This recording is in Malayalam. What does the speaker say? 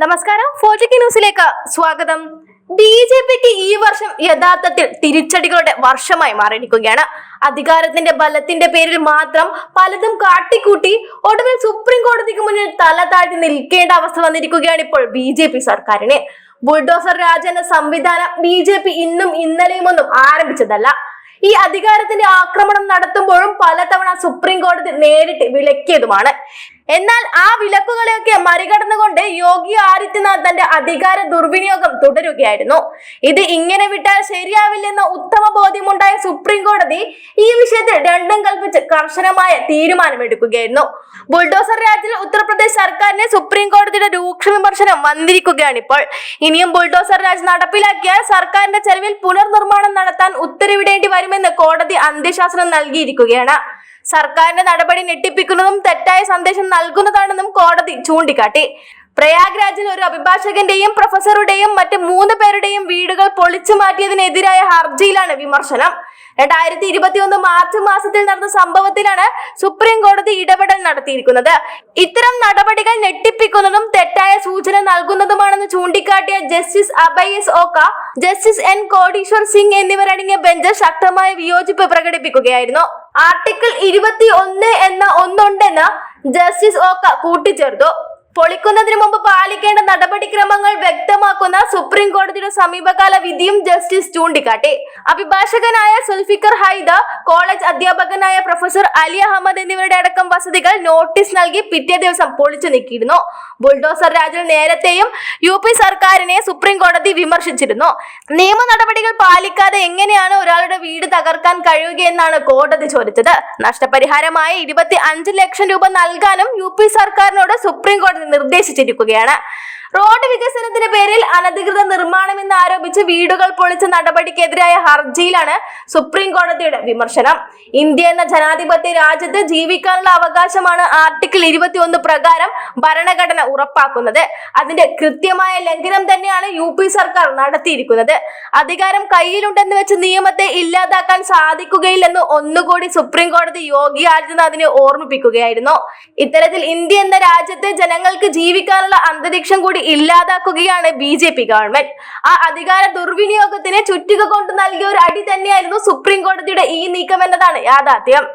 നമസ്കാരം ഫോർട്ടിക്ക് ന്യൂസിലേക്ക് സ്വാഗതം. ബി ജെ പിക്ക് ഈ വർഷം യഥാർത്ഥത്തിൽ തിരിച്ചടികളുടെ വർഷമായി മാറിയിരിക്കുകയാണ്. അധികാരത്തിന്റെ ബലത്തിന്റെ പേരിൽ മാത്രം പലതും കാട്ടിക്കൂട്ടി ഒടുവിൽ സുപ്രീം കോടതിക്ക് മുന്നിൽ തല താഴ്ത്തി നിൽക്കേണ്ട അവസ്ഥ വന്നിരിക്കുകയാണ് ഇപ്പോൾ ബി ജെ പി സർക്കാരിന്. ബുൾഡോസർ രാജ എന്ന സംവിധാനം ബി ജെ പി ഇന്നും ഇന്നലെയും ഒന്നും ആരംഭിച്ചതല്ല. ഈ അധികാരത്തിന്റെ ആക്രമണം നടത്തുമ്പോഴും പലതവണ സുപ്രീം കോടതി നേരിട്ട് വിലക്കിയതുമാണ്. എന്നാൽ ആ വിലക്കുകളെയൊക്കെ മറികടന്നുകൊണ്ട് യോഗി ആദിത്യനാഥ് തന്റെ അധികാര ദുർവിനിയോഗം തുടരുകയായിരുന്നു. ഇത് ഇങ്ങനെ വിട്ടാൽ ശരിയാവില്ലെന്ന ഉത്തമ ബോധ്യമുണ്ടായ സുപ്രീം കോടതി ഈ വിഷയത്തിൽ രണ്ടും കൽപ്പിച്ച് കർശനമായ തീരുമാനമെടുക്കുകയായിരുന്നു. ബുൾഡോസർ രാജിൽ ഉത്തർപ്രദേശ് സർക്കാരിനെ സുപ്രീം കോടതിയുടെ രൂക്ഷ വിമർശനം വന്നിരിക്കുകയാണ് ഇപ്പോൾ ഇനിയും ബുൾഡോസർ രാജ് നടപ്പിലാക്കിയാൽ സർക്കാരിന്റെ ചെലവിൽ പുനർനിർമ്മാണം നടത്താൻ ഉത്തരവിടേണ്ടി വരുമെന്ന് കോടതി അന്ത്യശാസനം നൽകിയിരിക്കുകയാണ്. സർക്കാരിന്റെ നടപടി ഞെട്ടിപ്പിക്കുന്നതും തെറ്റായ സന്ദേശം നൽകുന്നതാണെന്നും കോടതി ചൂണ്ടിക്കാട്ടി. പ്രയാഗ്രാജിൽ ഒരു അഭിഭാഷകന്റെയും പ്രൊഫസറുടെയും മറ്റ് മൂന്ന് പേരുടെയും വീടുകൾ പൊളിച്ചു മാറ്റിയതിനെതിരായ ഹർജിയിലാണ് വിമർശനം. രണ്ടായിരത്തി ഇരുപത്തിയൊന്ന് മാർച്ച് മാസത്തിൽ നടന്ന സംഭവത്തിലാണ് സുപ്രീം കോടതി ഇടപെടൽ നടത്തിയിരിക്കുന്നത്. ഇത്തരം നടപടികൾ ഞെട്ടിപ്പിക്കുന്നതും തെറ്റായ സൂചന നൽകുന്നതുമാണെന്ന് ചൂണ്ടിക്കാട്ടിയ justice Abhay S Oka justice N Koteshwar Singh എന്നിവരടങ്ങിയ ബെഞ്ച് ശക്തമായ വിയോജിപ്പ് പ്രകടിപ്പിക്കുകയായിരുന്നു. ആർട്ടിക്കിൾ ഇരുപത്തി ഒന്ന് എന്ന ഒന്നുണ്ടെന്ന് ജസ്റ്റിസ് ഓക്ക കൂട്ടിച്ചേർത്തു. പൊളിക്കുന്നതിന് മുമ്പ് പാലിക്കേണ്ട നടപടിക്രമങ്ങൾ വ്യക്തമാക്കുന്ന സുപ്രീം കോടതിയുടെ സമീപകാല വിധിയും ജസ്റ്റിസ് ചൂണ്ടിക്കാട്ടി. അഭിഭാഷകനായ സുൽഫിക്കർ ഹൈദ കോളേജ് അധ്യാപകനായ പ്രൊഫസർ അലി അഹമ്മദ് എന്നിവരുടെ അടക്കം വസതികൾ നോട്ടീസ് നൽകി പിറ്റേ ദിവസം പൊളിച്ചു നീക്കിയിരുന്നു. ബുൾഡോസർ രാജിൽ നേരത്തെയും യു പി സർക്കാരിനെ സുപ്രീം കോടതി വിമർശിച്ചിരുന്നു. നിയമ നടപടികൾ പാലിക്കാതെ എങ്ങനെയാണ് ഒരാളുടെ വീട് തകർക്കാൻ കഴിയുകയെന്നാണ് കോടതി ചോദിച്ചത്. നഷ്ടപരിഹാരമായ ഇരുപത്തി അഞ്ച് ലക്ഷം രൂപ നൽകാനും യു പി സർക്കാരിനോട് സുപ്രീം കോടതി നിർദ്ദേശിച്ചിരിക്കുകയാണ്. റോഡ് വികസനത്തിന്റെ പേരിൽ അനധികൃത നിർമ്മാണം എന്ന് ആരോപിച്ച് വീടുകൾ പൊളിച്ച നടപടിക്കെതിരായ ഹർജിയിലാണ് സുപ്രീം കോടതിയുടെ വിമർശനം. ഇന്ത്യ എന്ന ജനാധിപത്യ രാജ്യത്ത് ജീവിക്കാനുള്ള അവകാശമാണ് ആർട്ടിക്കിൾ ഇരുപത്തിയൊന്ന് പ്രകാരം ഭരണഘടന ഉറപ്പാക്കുന്നത്. അതിന്റെ കൃത്യമായ ലംഘനം തന്നെയാണ് യു പി സർക്കാർ നടത്തിയിരിക്കുന്നത്. അധികാരം കയ്യിലുണ്ടെന്ന് വെച്ച് നിയമത്തെ ഇല്ലാതാക്കാൻ സാധിക്കുകയില്ലെന്ന് ഒന്നുകൂടി സുപ്രീം കോടതി യോഗി ആദിത്യനാഥിനെ ഓർമ്മിപ്പിക്കുകയായിരുന്നു. ഇത്തരത്തിൽ ഇന്ത്യ എന്ന രാജ്യത്ത് ജനങ്ങൾക്ക് ജീവിക്കാനുള്ള അന്തരീക്ഷം കൂടി ഇല്ലാതാക്കുകയാണ് ബി ജെ പി ഗവൺമെന്റ്. ആ അധികാര ദുർവിനിയോഗത്തിന് ചുറ്റിക കൊണ്ട് നൽകിയ ഒരു അടി തന്നെയായിരുന്നു സുപ്രീം കോടതിയുടെ ഈ നീക്കം എന്നതാണ് യാഥാർത്ഥ്യം.